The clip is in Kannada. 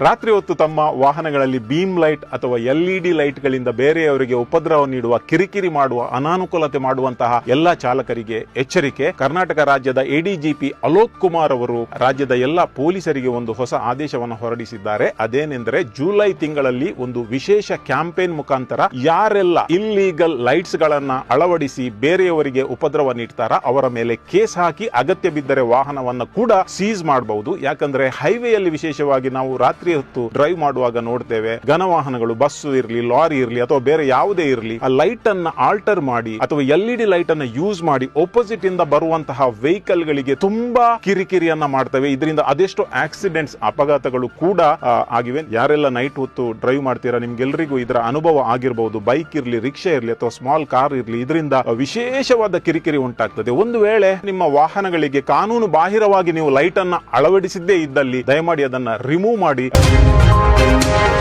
ರಾತ್ರಿ ಹೊತ್ತು ತಮ್ಮ ವಾಹನಗಳಲ್ಲಿ ಬೀಮ್ ಲೈಟ್ ಅಥವಾ ಎಲ್ಇಡಿ ಲೈಟ್ ಗಳಿಂದ ಬೇರೆಯವರಿಗೆ ಉಪದ್ರವ ನೀಡುವ ಕಿರಿಕಿರಿ ಮಾಡುವ, ಅನಾನುಕೂಲತೆ ಮಾಡುವಂತಹ ಎಲ್ಲಾ ಚಾಲಕರಿಗೆ ಎಚ್ಚರಿಕೆ. ಕರ್ನಾಟಕ ರಾಜ್ಯದ ಎಡಿಜಿಪಿ ಅಲೋಕ್ ಕುಮಾರ್ ಅವರು ರಾಜ್ಯದ ಎಲ್ಲಾ ಪೊಲೀಸರಿಗೆ ಒಂದು ಹೊಸ ಆದೇಶವನ್ನು ಹೊರಡಿಸಿದ್ದಾರೆ. ಅದೇನೆಂದರೆ, ಜುಲೈ ತಿಂಗಳಲ್ಲಿ ಒಂದು ವಿಶೇಷ ಕ್ಯಾಂಪೇನ್ ಮುಖಾಂತರ ಯಾರೆಲ್ಲ ಇಲ್ಲೀಗಲ್ ಲೈಟ್ಸ್ ಗಳನ್ನ ಅಳವಡಿಸಿ ಬೇರೆಯವರಿಗೆ ಉಪದ್ರವ ನೀಡ್ತಾರ, ಅವರ ಮೇಲೆ ಕೇಸ್ ಹಾಕಿ ಅಗತ್ಯ ಬಿದ್ದರೆ ವಾಹನವನ್ನ ಕೂಡ ಸೀಸ್ ಮಾಡಬಹುದು ಯಾಕಂದ್ರೆ, ಹೈವೇಯಲ್ಲಿ ವಿಶೇಷವಾಗಿ ನಾವು ರಾತ್ರಿ ಹೊತ್ತು ಡ್ರೈವ್ ಮಾಡುವಾಗ ನೋಡ್ತೇವೆ. ಘನ ವಾಹನಗಳು ಬಸ್ಸು ಇರಲಿ, ಲಾರಿ ಇರಲಿ ಅಥವಾ ಬೇರೆ ಯಾವುದೇ ಇರಲಿ, ಆ ಲೈಟ್ ಅನ್ನ ಆಲ್ಟರ್ ಮಾಡಿ ಅಥವಾ ಎಲ್ ಡಿ ಲೈಟ್ ಅನ್ನ ಯೂಸ್ ಮಾಡಿ ಆಪೋಸಿಟ್ ಇಂದ ಬರುವಂತಹ ವೆಹಿಕಲ್ ಗಳಿಗೆ ತುಂಬಾ ಕಿರಿಕಿರಿಯನ್ನ ಮಾಡ್ತವೆ. ಇದರಿಂದ ಅದೆಷ್ಟು ಆಕ್ಸಿಡೆಂಟ್ಸ್ ಅಪಘಾತಗಳು ಕೂಡ ಆಗಿವೆ. ಯಾರೆಲ್ಲ ನೈಟ್ ಹೊತ್ತು ಡ್ರೈವ್ ಮಾಡ್ತೀರಾ, ನಿಮ್ಗೆಲ್ರಿಗೂ ಇದರ ಅನುಭವ ಆಗಿರಬಹುದು ಬೈಕ್ ಇರಲಿ, ರಿಕ್ಷಾ ಇರಲಿ ಅಥವಾ ಸ್ಮಾಲ್ ಕಾರ್ ಇರ್ಲಿ, ಇದರಿಂದ ವಿಶೇಷವಾದ ಕಿರಿಕಿರಿ ಉಂಟಾಗ್ತದೆ. ಒಂದು ವೇಳೆ ನಿಮ್ಮ ವಾಹನಗಳಿಗೆ ಕಾನೂನು ಬಾಹಿರವಾಗಿ ನೀವು ಲೈಟ್ ಅನ್ನ ಅಳವಡಿಸಿದ್ದೇ ಇದ್ದಲ್ಲಿ, ದಯಮಾಡಿ ಅದನ್ನ ರಿಮೂವ್ ಮಾಡಿ Música